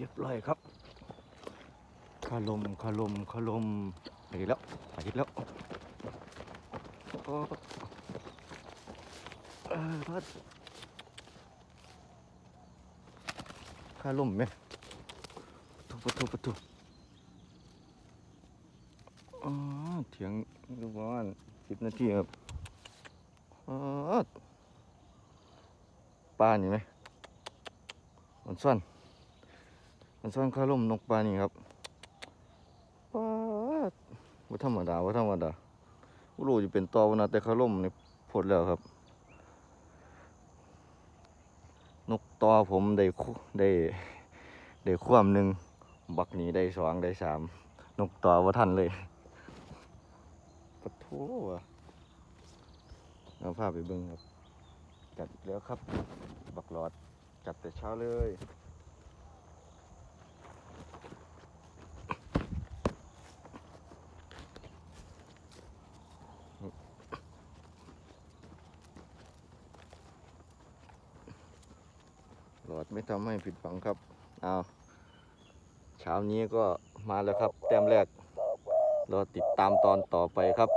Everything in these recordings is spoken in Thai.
เรียบร้อยครับคาลมคาลมคาลมไปแล้วไปแล้วโอ้เออพัดคาลมไหมทุบประตูประตูอ๋อเถียงดูประมาณสิบนาทีครับปลานี่ไหมมันซ่อน ซ่อนข้าล่มนกปลานี่ครับป้าดว่าธรรมดาว่าธรรมดาบ่รู้จะเป็นตอวนะแต่ข้าล่มนี่พดแล้วครับ นกตอผมได้คุได้ได้ความหนึ่งบักนี้ได้สองได้สามนกตอว่าทันเลยปะโถว่ะเอาภาพไปเบิ่งครับ จัดอีกแล้วครับ บักหลอด จัดแต่เช้าเลย หลอดไม่ทำให้ผิดหวังครับเอาเช้านี้ก็มาแล้วครับ แต้มแรกรอติดตามตอนต่อไปครับ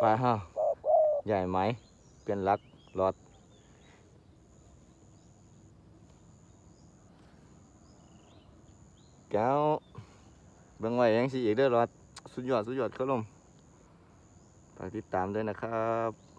ไปฮะใหญ่ไหม เป็นรักหลอดแก้วเบิ่งไว้ยังสิอีกเด้อหลอด สุดยอด สุดยอดครับลมฝากติดตามด้วยนะครับ